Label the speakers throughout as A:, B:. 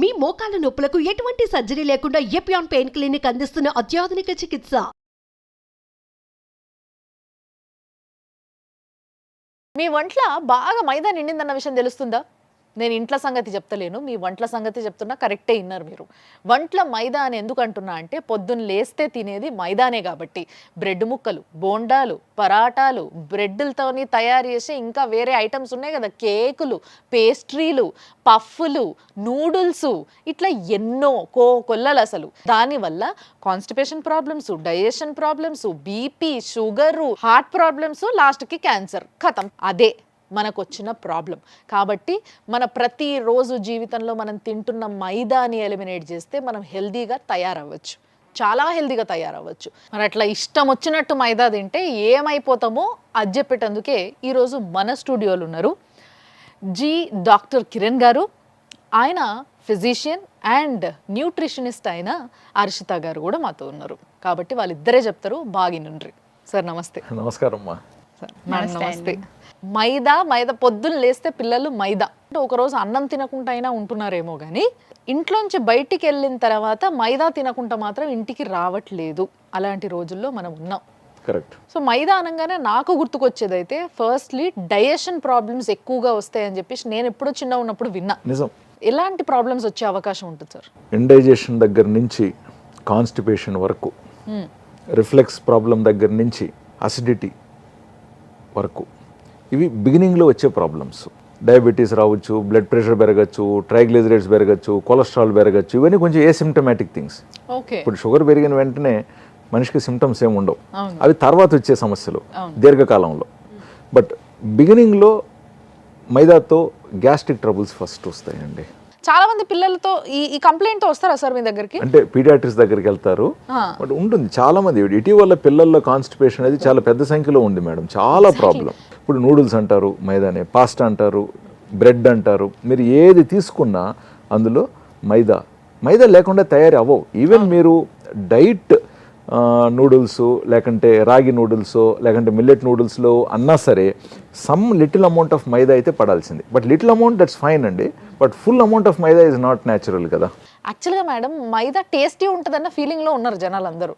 A: మీ మోకాల నొప్పులకు ఎటువంటి సర్జరీ లేకుండా ఎపియాన్ పెయిన్ క్లినిక్ అందిస్తున్న అత్యాధునిక చికిత్స.
B: మీ వంట్ల బాగా మైదా నిండిందన్న విషయం తెలుస్తుందా? నేను ఇంట్ల సంగతి చెప్తలేను మీ వంటల సంగతి చెప్తున్నా కరెక్టే ఇన్నారు మీరు. వంటల మైదా అని ఎందుకు అంటున్నా అంటే పొద్దున్న లేస్తే తినేది మైదానే కాబట్టి. బ్రెడ్ ముక్కలు బోండాలు పరాటాలు బ్రెడ్లతోని తయారు చేసే ఇంకా వేరే ఐటమ్స్ ఉన్నాయి కదా. కేకులు పేస్ట్రీలు పఫ్ఫులు నూడిల్స్ ఇట్లా ఎన్నో కో కొల్లలు అసలు. దానివల్ల constipation problems digestion problems BP sugar heart problems లాస్ట్కి క్యాన్సర్. ఖతం అదే. మనకు వచ్చిన ప్రాబ్లం. కాబట్టి మన ప్రతిరోజు జీవితంలో మనం తింటున్న మైదాని ఎలిమినేట్ చేస్తే మనం హెల్దీగా తయారవ్వచ్చు. చాలా హెల్దీగా తయారవ్వచ్చు. మరి అట్లా ఇష్టం వచ్చినట్టు మైదా తింటే ఏమైపోతామో అది చెప్పేటందుకే ఈరోజు మన స్టూడియోలు ఉన్నారు జీ డాక్టర్ కిరణ్ గారు ఆయన ఫిజిషియన్ అండ్ న్యూట్రిషనిస్ట్ అయిన హర్షిత గారు కూడా మాతో ఉన్నారు. కాబట్టి వాళ్ళిద్దరే చెప్తారు బాగినుండ్రి సార్ నమస్తే.
C: నమస్కారం అమ్మా
B: నమస్తే మైదా మైదా పొద్దున్న లేస్తే పిల్లలు మైదా. అంటే ఒకరోజు అన్నం తినకుండా అయినా ఉంటున్నారేమో కానీ ఇంట్లోంచి బయటికి వెళ్ళిన తర్వాత మైదా తినకుండా మాత్రం ఇంటికి రావట్లేదు అలాంటి రోజుల్లో మనం ఉన్నాం.
C: కరెక్ట్.
B: సో మైదా అనగానే నాకు గుర్తుకొచ్చేది అయితే ఫస్ట్లీ డైజెషన్ ప్రాబ్లమ్స్ ఎక్కువగా వస్తాయని చెప్పేసి నేను ఎప్పుడో చిన్న ఉన్నప్పుడు విన్నా.
C: నిజం.
B: ఎలాంటి ప్రాబ్లమ్స్ వచ్చే అవకాశం ఉంటుంది సార్?
C: ఇండైజేషన్ దగ్గర నుంచి కాన్స్టిపేషన్ వరకు రిఫ్లెక్స్ ప్రాబ్లం దగ్గర నుంచి అసిడిటీ వరకు. ఇవి బిగినింగ్లో వచ్చే ప్రాబ్లమ్స్ డయాబెటీస్ రావచ్చు బ్లడ్ ప్రెషర్ పెరగచ్చు ట్రైగ్లిజరైడ్స్ పెరగచ్చు కొలెస్ట్రాల్ పెరగచ్చు ఇవన్నీ కొంచెం ఏ సిమ్టమాటిక్ థింగ్స్ ఇప్పుడు షుగర్ పెరిగిన వెంటనే మనిషికి సిమ్టమ్స్ ఏమి ఉండవు. అవి తర్వాత వచ్చే సమస్యలు. దీర్ఘకాలంలో. బట్ బిగినింగ్లో మైదాతో గ్యాస్ట్రిక్ ట్రబుల్స్ ఫస్ట్ వస్తాయండి.
B: చాలా మంది పిల్లలతో ఈ ఈ కంప్లైంట్తో వస్తారా సార్ మీ దగ్గరికి?
C: అంటే పీడియాట్రిక్స్ దగ్గరికి వెళ్తారు. బట్ ఉంటుంది చాలా మంది. ఇటీవల పిల్లల్లో కాన్స్టిపేషన్ అనేది చాలా పెద్ద సంఖ్యలో ఉంది మేడం. చాలా ప్రాబ్లం ఇప్పుడు నూడిల్స్ అంటారు మైదానే. పాస్తా అంటారు బ్రెడ్ అంటారు. మీరు ఏది తీసుకున్నా అందులో మైదా. మైదా లేకుండా తయారీ అవ్వవు. ఈవెన్ మీరు డైట్ నూడిల్స్ లేకంటే రాగి నూడిల్స్ లేకంటే మిల్లెట్ నూడిల్స్లో అన్నా సరే some little amount of maida అయితే పడాల్సింది. But little amount that's fine అండి. But full amount of maida is not natural కదా.
B: యాక్చువల్గా మేడం మైదా టేస్టీ ఉంటుందన్న ఫీలింగ్లో ఉన్నారు జనాలు అందరూ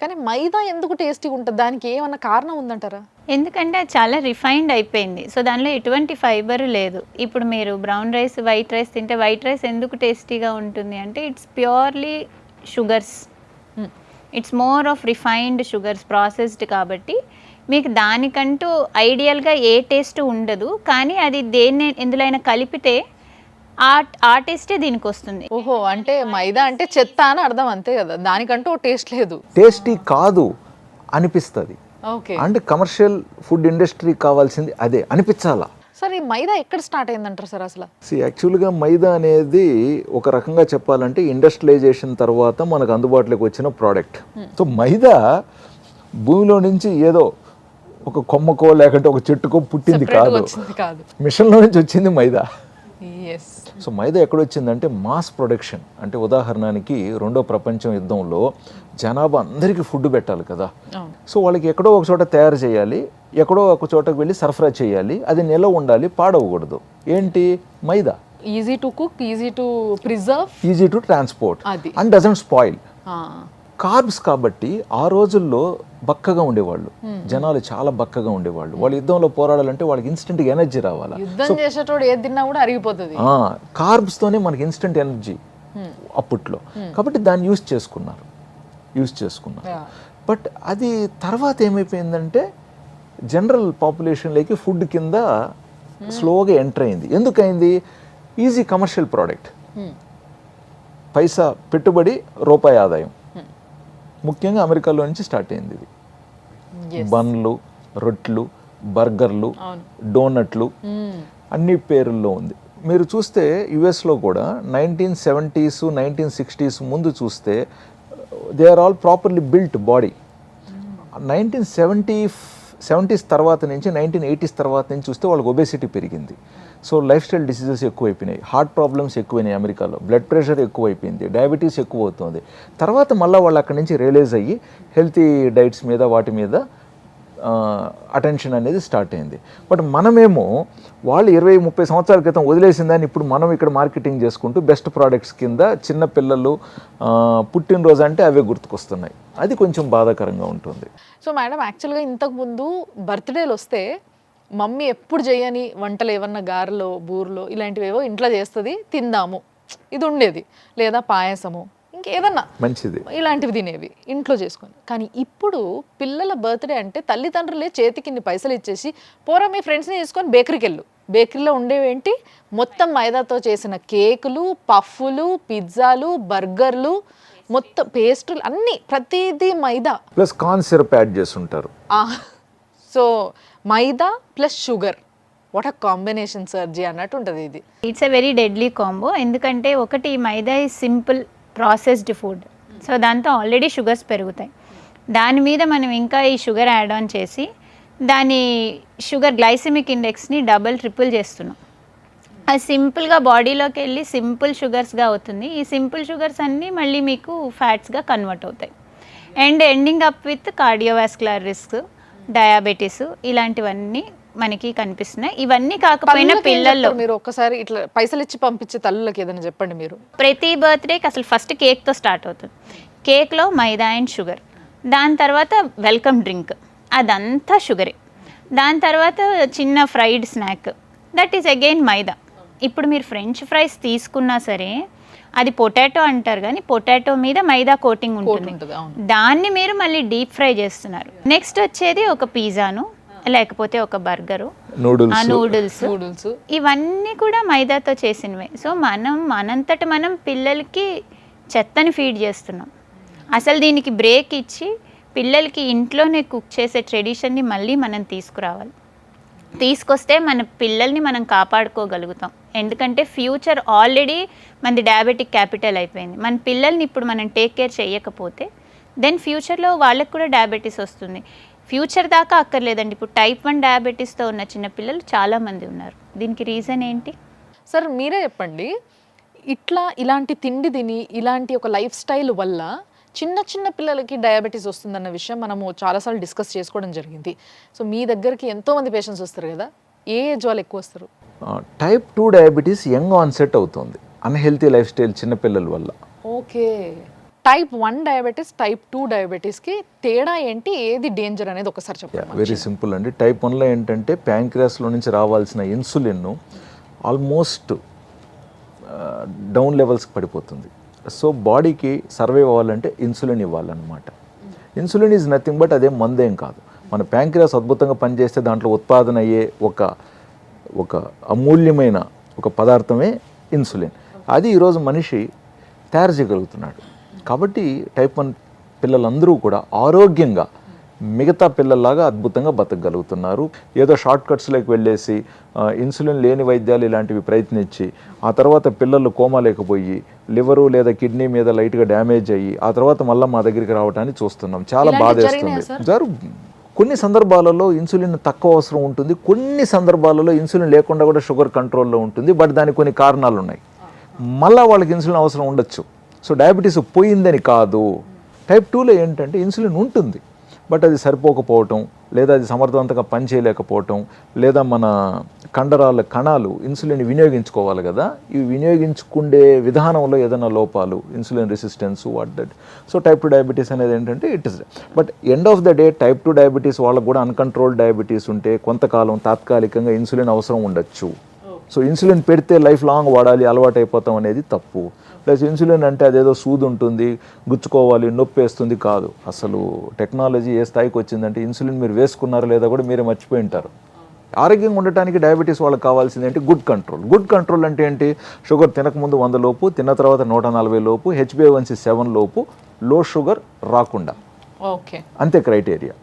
B: కానీ మైదా ఎందుకు టేస్టీ ఉంటుంది? దానికి ఏమన్నా కారణం ఉందంటారా?
D: ఎందుకంటే అది చాలా రిఫైన్డ్ అయిపోయింది. సో దానిలో ఎటువంటి ఫైబర్ లేదు. ఇప్పుడు మీరు బ్రౌన్ రైస్ వైట్ రైస్ తింటే వైట్ రైస్ ఎందుకు టేస్టీగా ఉంటుంది అంటే it's purely sugars it's more of refined sugars processed కాబట్టి మీకు దానికంటూ ఐడియల్గా ఏ టేస్ట్ ఉండదు. కానీ అది దేన్ని ఎందులో కలిపితే ఆ ఆ టేస్టే దీనికి వస్తుంది.
B: ఓహో అంటే మైదా అంటే చెత్త అని అర్థం అంతే కదా. దానికంటూ ఓ టేస్ట్ లేదు.
C: టేస్టీ కాదు అనిపిస్తుంది.
B: ఓకే.
C: అంటే కమర్షియల్ ఫుడ్ ఇండస్ట్రీ కావాల్సింది అదే అనిపించాలా?
B: ఈ మైదా ఎక్కడ స్టార్ట్ అయిందంటారు సార్ అసలు?
C: సి యాక్చువల్గా మైదా అనేది ఒక రకంగా చెప్పాలంటే ఇండస్ట్రియలైజేషన్ తర్వాత మనకు అందుబాటులోకి వచ్చిన ప్రోడక్ట్ సో మైదా భూమిలో నుంచి ఏదో ఒక కొమ్మకో లేకంటే ఒక చెట్టుకో పుట్టింది కాదు. మిషన్లో నుంచి వచ్చింది మైదా. సో మైదా ఎక్కడొచ్చిందంటే మాస్ ప్రొడక్షన్. అంటే ఉదాహరణకి రెండో ప్రపంచ యుద్ధంలో జనాభా అందరికీ ఫుడ్ పెట్టాలి కదా. సో వాళ్ళకి ఎక్కడో ఒక చోట తయారు చేయాలి ఎక్కడో ఒక చోటకు వెళ్ళి సరఫరా చేయాలి అది నిల్వ ఉండాలి పాడవకూడదు. ఏంటి? Maida.
B: Easy to cook easy to preserve
C: easy to transport. And doesn't spoil carbs కాబట్టి ఆ రోజుల్లో బక్కగా ఉండేవాళ్ళు. జనాలు చాలా బక్కగా ఉండేవాళ్ళు. వాళ్ళు యుద్ధంలో పోరాడాలంటే వాళ్ళకి ఇన్స్టెంట్గా ఎనర్జీ రావాలా.
B: యుద్ధం చేసేటోడు ఏది తిన్నా కూడా అరిగిపోతుంది.
C: కార్బ్స్తోనే మనకి ఇన్స్టెంట్ ఎనర్జీ అప్పట్లో. కాబట్టి దాన్ని యూస్ చేసుకున్నారు. యూస్ చేసుకున్నారు. బట్ అది తర్వాత ఏమైపోయిందంటే జనరల్ పాపులేషన్లోకి ఫుడ్ కింద స్లోగా ఎంటర్ అయింది. ఎందుకైంది? Easy commercial product. పైసా పెట్టుబడి రూపాయి ఆదాయం. ముఖ్యంగా అమెరికాలో నుంచి స్టార్ట్ అయింది ఇది. బన్లు రొట్లు బర్గర్లు. డోనట్లు
B: Hmm.
C: అన్ని పేరుల్లో ఉంది మీరు చూస్తే యుఎస్లో కూడా నైన్టీన్ సెవెంటీస్ నైన్టీన్ సిక్స్టీస్ ముందు చూస్తే they are all properly built body nineteen seventy seventies తర్వాత నుంచి నైన్టీన్ ఎయిటీస్ తర్వాత నుంచి చూస్తే వాళ్ళకి ఒబేసిటీ పెరిగింది సో లైఫ్ స్టైల్ డిసీజెస్ ఎక్కువైపోయినాయి. హార్ట్ ప్రాబ్లమ్స్ ఎక్కువైనాయి అమెరికాలో. బ్లడ్ ప్రెషర్ ఎక్కువైపోయింది. డయాబెటీస్ ఎక్కువ అవుతుంది తర్వాత మళ్ళీ వాళ్ళు అక్కడి నుంచి రియలైజ్ అయ్యి హెల్తీ డైట్స్ మీద వాటి మీద అటెన్షన్ అనేది స్టార్ట్ అయింది. బట్ మనమేమో వాళ్ళు ఇరవై ముప్పై సంవత్సరాల క్రితం వదిలేసిందని ఇప్పుడు మనం ఇక్కడ మార్కెటింగ్ చేసుకుంటూ బెస్ట్ ప్రోడక్ట్స్ కింద చిన్న పిల్లలు పుట్టినరోజు అంటే అవే గుర్తుకొస్తున్నాయి. అది కొంచెం బాధాకరంగా ఉంటుంది.
B: సో మేడం యాక్చువల్గా ఇంతకుముందు బర్త్డేలు వస్తే మమ్మీ ఎప్పుడు చేయని వంటలు ఏమన్నా గారెలో బూరెలో ఇలాంటివేవో ఇంట్లో చేస్తుంది తిందాము. ఇది ఉండేది లేదా పాయసము ఇంకేదన్నా.
C: మంచిది.
B: ఇలాంటివి తినేవి ఇంట్లో చేసుకొని. కానీ ఇప్పుడు పిల్లల బర్త్డే అంటే తల్లిదండ్రులే చేతికి ఇన్ని పైసలు ఇచ్చేసి పోరా మీ ఫ్రెండ్స్ని తీసుకొని బేకరీకి వెళ్ళు బేకరీలో ఉండేవేంటి? మొత్తం మైదాతో చేసిన కేకులు పఫ్ఫులు పిజ్జాలు బర్గర్లు మొత్తం పేస్ట్రీలు అన్నీ ప్రతిదీ maida.
C: Plus corn syrup add చేస్తుంటారు.
B: So maida plus sugar. What a combination సర్జీ అన్నట్టు ఉంటుంది ఇది.
D: It's a very deadly combo ఎందుకంటే ఒకటి మైదా ఈ సింపుల్ ప్రాసెస్డ్ ఫుడ్ సో దాంతో ఆల్రెడీ షుగర్స్ పెరుగుతాయి. దాని మీద మనం ఇంకా ఈ షుగర్ యాడ్ ఆన్ చేసి దాని షుగర్ గ్లైసెమిక్ ఇండెక్స్ని డబుల్ ట్రిపుల్ చేస్తున్నాం. అది సింపుల్గా బాడీలోకి వెళ్ళి సింపుల్ షుగర్స్గా అవుతుంది. ఈ సింపుల్ షుగర్స్ అన్నీ మళ్ళీ మీకు ఫ్యాట్స్గా కన్వర్ట్ అవుతాయి. And ending up with cardiovascular risk diabetes ఇలాంటివన్నీ మనకి కనిపిస్తున్నాయి. ఇవన్నీ కాకపోయినా పిల్లల్లో
B: మీరు? ఒక్కసారి ఇట్లా పైసలు ఇచ్చి పంపించే తల్లులకి ఏదైనా చెప్పండి మీరు.
D: ప్రతి బర్త్డేకి అసలు ఫస్ట్ కేక్తో స్టార్ట్ అవుతుంది. కేక్లో మైదా అండ్ షుగర్. దాని తర్వాత వెల్కమ్ డ్రింక్. అదంతా షుగరే. దాని తర్వాత చిన్న fried snack. That is again maida. ఇప్పుడు మీరు ఫ్రెంచ్ ఫ్రైస్ తీసుకున్నా సరే అది పొటాటో అంటారు కానీ పొటాటో మీద మైదా కోటింగ్ ఉంటుంది. దాన్ని మీరు మళ్ళీ డీప్ ఫ్రై చేస్తున్నారు. నెక్స్ట్ వచ్చేది ఒక పిజ్జాను లేకపోతే ఒక బర్గరు
C: నూడిల్స్.
D: నూడిల్స్.
B: నూడిల్స్.
D: ఇవన్నీ కూడా మైదాతో చేసినవే. సో మనం మనంతట మనం పిల్లలకి చెత్తని ఫీడ్ చేస్తున్నాం. అసలు దీనికి బ్రేక్ ఇచ్చి పిల్లలకి ఇంట్లోనే కుక్ చేసే ట్రెడిషన్ని మళ్ళీ మనం తీసుకురావాలి. తీసుకొస్తే మన పిల్లల్ని మనం కాపాడుకోగలుగుతాం. ఎందుకంటే ఫ్యూచర్ ఆల్రెడీ మనది డయాబెటిక్ క్యాపిటల్ అయిపోయింది. మన పిల్లల్ని ఇప్పుడు మనం టేక్ కేర్ చేయకపోతే దెన్ ఫ్యూచర్లో వాళ్ళకి కూడా డయాబెటీస్ వస్తుంది. ఫ్యూచర్ దాకా అక్కర్లేదండి. ఇప్పుడు టైప్ వన్ డయాబెటీస్తో ఉన్న చిన్న పిల్లలు చాలామంది ఉన్నారు. దీనికి రీజన్ ఏంటి?
B: సార్ మీరే చెప్పండి. ఇట్లా ఇలాంటి తిండి తిని ఇలాంటి ఒక లైఫ్ స్టైల్ వల్ల చిన్న చిన్న పిల్లలకి డయాబెటీస్ వస్తుందన్న విషయం మనము చాలాసార్లు డిస్కస్ చేసుకోవడం జరిగింది. సో మీ దగ్గరికి ఎంతో మంది పేషెంట్స్ వస్తారు కదా? ఏ ఏజ్ వాళ్ళు ఎక్కువ వస్తారు?
C: Type two diabetes young onset అవుతుంది. అన్హెల్తీ లైఫ్ స్టైల్ చిన్నపిల్లల వల్ల.
B: Okay. Type one diabetes type two డయాబెటీస్కి తేడా ఏంటి? ఏది డేంజర్ అనేది ఒకసారి చెప్పండి
C: వెరీ సింపుల్ అండి. టైప్ వన్లో ఏంటంటే ప్యాంక్రియాస్లో నుంచి రావాల్సిన ఇన్సులిన్ ఆల్మోస్ట్ డౌన్ లెవెల్స్కి పడిపోతుంది. సో బాడీకి సర్వైవ్ అవ్వాలంటే ఇన్సులిన్ ఇవ్వాలన్నమాట. ఇన్సులిన్ ఈజ్ నథింగ్ బట్ అదేం మందేం కాదు. మన ప్యాంక్రియాస్ అద్భుతంగా పనిచేస్తే దాంట్లో ఉత్పాదన అయ్యే ఒక ఒక అమూల్యమైన ఒక పదార్థమే ఇన్సులిన్. అది ఈరోజు మనిషి తయారు చేయగలుగుతున్నాడు. కాబట్టి టైప్ వన్ పిల్లలందరూ కూడా ఆరోగ్యంగా మిగతా పిల్లల్లాగా అద్భుతంగా బతకగలుగుతున్నారు. ఏదో షార్ట్ కట్స్లోకి వెళ్ళేసి ఇన్సులిన్ లేని వైద్యాలు ఇలాంటివి ప్రయత్నించి ఆ తర్వాత పిల్లలు కోమా లేకపోయి లివరు లేదా కిడ్నీ మీద లైట్గా డ్యామేజ్ అయ్యి ఆ తర్వాత మళ్ళీ మా దగ్గరికి రావడానికి చూస్తున్నాం. చాలా బాధేస్తుంది. జరు కొన్ని సందర్భాలలో ఇన్సులిన్ తక్కువ అవసరం ఉంటుంది. కొన్ని సందర్భాలలో ఇన్సులిన్ లేకుండా కూడా షుగర్ కంట్రోల్లో ఉంటుంది. బట్ దానికి కొన్ని కారణాలు ఉన్నాయి మళ్ళీ వాళ్ళకి ఇన్సులిన్ అవసరం ఉండొచ్చు. సో డయాబెటీస్ పోయిందని కాదు. టైప్ టూలో ఏంటంటే ఇన్సులిన్ ఉంటుంది. బట్ అది సరిపోకపోవటం లేదా అది సమర్థవంతంగా పనిచేయలేకపోవటం లేదా మన కండరాల కణాలు ఇన్సులిన్ వినియోగించుకోవాలి కదా ఇవి వినియోగించుకుండే విధానంలో ఏదైనా లోపాలు insulin resistance what that. So type two diabetes అనేది ఏంటంటే it is but end of the day type two diabetes వాళ్ళకు కూడా అన్కంట్రోల్డ్ డయాబెటీస్ ఉంటే కొంతకాలం తాత్కాలికంగా ఇన్సులిన్ అవసరం ఉండొచ్చు. సో ఇన్సులిన్ పెడితే లైఫ్ లాంగ్ వాడాలి అలవాటు అయిపోతాం అనేది తప్పు. ప్లస్ ఇన్సులిన్ అంటే అదేదో సూది ఉంటుంది గుచ్చుకోవాలి నొప్పి వేస్తుంది కాదు. అసలు టెక్నాలజీ ఏ స్థాయికి వచ్చిందంటే ఇన్సులిన్ మీరు వేసుకున్నారో లేదా కూడా మీరే మర్చిపోయి ఉంటారు. ఆరోగ్యంగా ఉండటానికి డయాబెటీస్ వాళ్ళకి కావాల్సింది ఏంటి? గుడ్ కంట్రోల్ గుడ్ కంట్రోల్ అంటే ఏంటి? షుగర్ తినకముందు వంద లోపు తిన్న తర్వాత నూట నలభై లోపు హెచ్బిఏవన్సీ సెవెన్ లోపు లో షుగర్ రాకుండా.
B: ఓకే
C: అంతే క్రైటీరియా